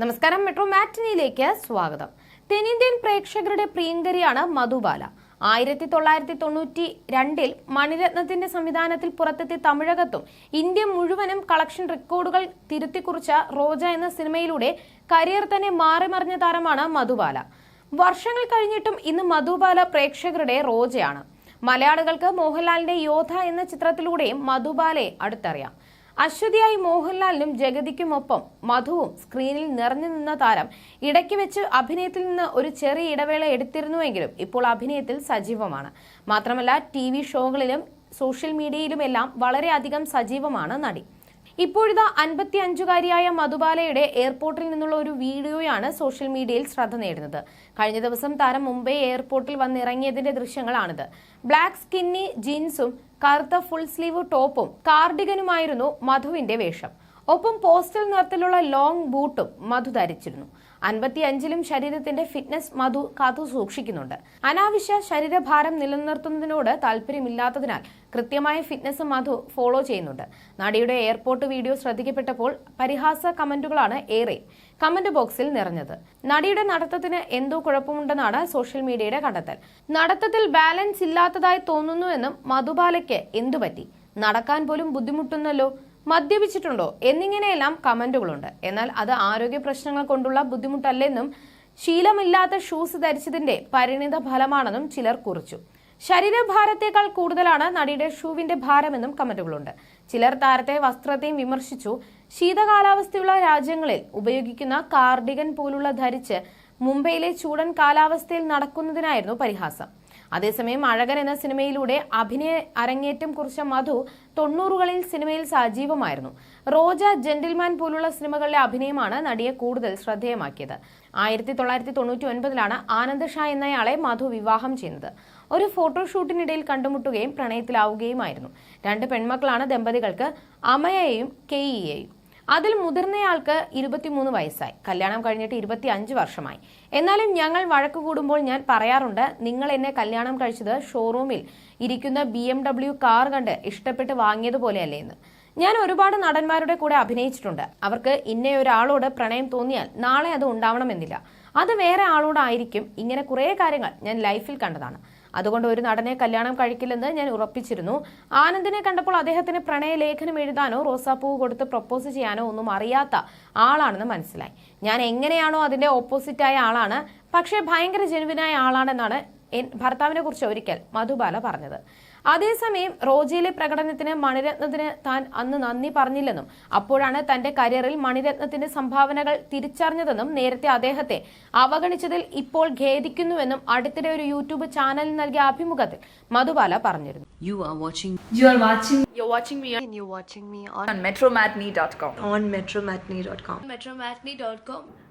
നമസ്കാരം മെട്രോ മാറ്റിനിയിലേക്ക് സ്വാഗതം. തെന്നിന്ത്യൻ പ്രേക്ഷകരുടെ പ്രിയങ്കരിയാണ് മധുബാല. ആയിരത്തി തൊള്ളായിരത്തി തൊണ്ണൂറ്റി രണ്ടിൽ മണിരത്നത്തിന്റെ സംവിധാനത്തിൽ പുറത്തെത്തിയ തമിഴകത്തും ഇന്ത്യ മുഴുവനും കളക്ഷൻ റെക്കോർഡുകൾ തിരുത്തിക്കുറിച്ച റോജ എന്ന സിനിമയിലൂടെ കരിയർ തന്നെ മാറിമറിഞ്ഞ താരമാണ് മധുബാല. വർഷങ്ങൾ കഴിഞ്ഞിട്ടും ഇന്ന് മധുബാല പ്രേക്ഷകരുടെ റോജയാണ്. മലയാളികൾക്ക് മോഹൻലാലിന്റെ യോധ എന്ന ചിത്രത്തിലൂടെയും മധുബാലയെ അടുത്തറിയാം. അശ്വതിയായി മോഹൻലാലിനും ജഗതിക്കുമൊപ്പം മധുവും സ്ക്രീനിൽ നിറഞ്ഞു നിന്ന താരം ഇടയ്ക്ക് വെച്ച് അഭിനയത്തിൽ നിന്ന് ഒരു ചെറിയ ഇടവേള എടുത്തിരുന്നുവെങ്കിലും ഇപ്പോൾ അഭിനയത്തിൽ സജീവമാണ്. മാത്രമല്ല ടി ഷോകളിലും സോഷ്യൽ മീഡിയയിലുമെല്ലാം വളരെയധികം സജീവമാണ് നടി. ഇപ്പോഴിതാ അൻപത്തി അഞ്ചുകാരിയായ മധുബാലയുടെ എയർപോർട്ടിൽ നിന്നുള്ള ഒരു വീഡിയോയാണ് സോഷ്യൽ മീഡിയയിൽ ശ്രദ്ധ നേടുന്നത്. കഴിഞ്ഞ ദിവസം താരം മുംബൈ എയർപോർട്ടിൽ വന്നിറങ്ങിയതിന്റെ ദൃശ്യങ്ങളാണിത്. ബ്ലാക്ക് സ്കിന്നി ജീൻസും കറുത്ത ഫുൾ സ്ലീവ് ടോപ്പും കാർഡിഗനുമായിരുന്നു മധുവിന്റെ വേഷം. ഒപ്പം പോസ്റ്റൽ നിറത്തിലുള്ള ലോങ് ബൂട്ടും മധു ധരിച്ചിരുന്നു. അൻപത്തി അഞ്ചിലും ശരീരത്തിന്റെ ഫിറ്റ്നസ് മധു കാത്തു സൂക്ഷിക്കുന്നുണ്ട്. അനാവശ്യ ശരീരഭാരം നിലനിർത്തുന്നതിനോട് താല്പര്യമില്ലാത്തതിനാൽ കൃത്യമായ ഫിറ്റ്നസ് മധു ഫോളോ ചെയ്യുന്നുണ്ട്. നടിയുടെ എയർപോർട്ട് വീഡിയോ ശ്രദ്ധിക്കപ്പെട്ടപ്പോൾ പരിഹാസ കമന്റുകളാണ് ഏറെ കമന്റ് ബോക്സിൽ നിറഞ്ഞത്. നടിയുടെ നടത്തത്തിന് എന്തോ കുഴപ്പമുണ്ടെന്നാണ് സോഷ്യൽ മീഡിയയുടെ കണ്ടെത്തൽ. നടത്തത്തിൽ ബാലൻസ് ഇല്ലാത്തതായി തോന്നുന്നുവെന്നും മധുബാലയ്ക്ക് എന്തുപറ്റി? നടക്കാൻ പോലും ബുദ്ധിമുട്ടുന്നല്ലോ. മദ്യപിച്ചിട്ടുണ്ടോ എന്നിങ്ങനെയെല്ലാം കമന്റുകളുണ്ട്. എന്നാൽ അത് ആരോഗ്യ പ്രശ്നങ്ങൾ കൊണ്ടുള്ള ബുദ്ധിമുട്ടല്ലെന്നും ശീലമില്ലാത്ത ഷൂസ് ധരിച്ചതിന്റെ പരിണിത ഫലമാണെന്നും ചിലർ കുറിച്ചു. ശരീരഭാരത്തേക്കാൾ കൂടുതലാണ് നടിയുടെ ഷൂവിന്റെ ഭാരമെന്നും കമന്റുകളുണ്ട്. ചിലർ താരത്തെ വസ്ത്രത്തെയും വിമർശിച്ചു. ശീതകാലാവസ്ഥയുള്ള രാജ്യങ്ങളിൽ ഉപയോഗിക്കുന്ന കാർഡിഗൻ പോലുള്ള ധരിച്ച് മുംബൈയിലെ ചൂടൻ കാലാവസ്ഥയിൽ നടക്കുന്നതിനായിരുന്നു പരിഹാസം. അതേസമയം അഴകൻ എന്ന സിനിമയിലൂടെ അഭിനയ അരങ്ങേറ്റം കുറിച്ച മധു തൊണ്ണൂറുകളിൽ സിനിമയിൽ സജീവമായിരുന്നു. റോജ ജെന്റിൽമാൻ പോലുള്ള സിനിമകളിലെ അഭിനയമാണ് നടിയെ കൂടുതൽ ശ്രദ്ധേയമാക്കിയത്. ആയിരത്തി തൊള്ളായിരത്തി തൊണ്ണൂറ്റി ഒൻപതിലാണ് ആനന്ദ് ഷാ എന്നയാളെ മധു വിവാഹം ചെയ്യുന്നത്. ഒരു ഫോട്ടോഷൂട്ടിനിടയിൽ കണ്ടുമുട്ടുകയും പ്രണയത്തിലാവുകയുമായിരുന്നു. രണ്ട് പെൺമക്കളാണ് ദമ്പതികൾക്ക് അമയയെയും കെയിയെയും അതിൽ മുതിർന്നയാൾക്ക് ഇരുപത്തിമൂന്ന് വയസ്സായി. കല്യാണം കഴിഞ്ഞിട്ട് ഇരുപത്തി അഞ്ച് വർഷമായി. എന്നാലും ഞങ്ങൾ വഴക്ക് കൂടുമ്പോൾ ഞാൻ പറയാറുണ്ട് നിങ്ങൾ എന്നെ കല്യാണം കഴിച്ചത് ഷോറൂമിൽ ഇരിക്കുന്ന ബി എം ഡബ്ല്യു കാർ കണ്ട് ഇഷ്ടപ്പെട്ട് വാങ്ങിയതുപോലെയല്ലേ എന്ന്. ഞാൻ ഒരുപാട് നടന്മാരുടെ കൂടെ അഭിനയിച്ചിട്ടുണ്ട്. അവർക്ക് ഇന്നേ ഒരാളോട് പ്രണയം തോന്നിയാൽ നാളെ അത് ഉണ്ടാവണമെന്നില്ല. അത് വേറെ ആളോടായിരിക്കും. ഇങ്ങനെ കുറേ കാര്യങ്ങൾ ഞാൻ ലൈഫിൽ കണ്ടതാണ്. അതുകൊണ്ട് ഒരു നടനെ കല്യാണം കഴിക്കില്ലെന്ന് ഞാൻ ഉറപ്പിച്ചിരുന്നു. ആനന്ദിനെ കണ്ടപ്പോൾ അദ്ദേഹത്തിന് പ്രണയലേഖനം എഴുതാനോ റോസാപ്പൂവ് കൊടുത്ത് പ്രപ്പോസ് ചെയ്യാനോ ഒന്നും അറിയാത്ത ആളാണെന്ന് മനസ്സിലായി. ഞാൻ എങ്ങനെയാണോ അതിന്റെ ഓപ്പോസിറ്റായ ആളാണ്. പക്ഷേ ഭയങ്കര ജെനുവിനായ ആളാണെന്നാണ് ഭർത്താവിനെ കുറിച്ച് ഒരിക്കൽ മധുബാല പറഞ്ഞത് അതേസമയം റോജിയിലെ പ്രകടനത്തിന് മണിരത്നത്തിന് താൻ അന്ന് നന്ദി പറഞ്ഞില്ലെന്നും അപ്പോഴാണ് തന്റെ കരിയറിൽ മണിരത്നത്തിന്റെ സംഭാവനകൾ തിരിച്ചറിഞ്ഞതെന്നും നേരത്തെ അദ്ദേഹത്തെ അവഗണിച്ചതിൽ ഇപ്പോൾ ഖേദിക്കുന്നുവെന്നും അടുത്തിടെ ഒരു യൂട്യൂബ് ചാനലിൽ നൽകിയ അഭിമുഖത്തിൽ മധുബാല പറഞ്ഞിരുന്നു You are watching You are watching You're watching me on, you're watching me on, on metromatney.com. on metromatney.com. Metromatney.com.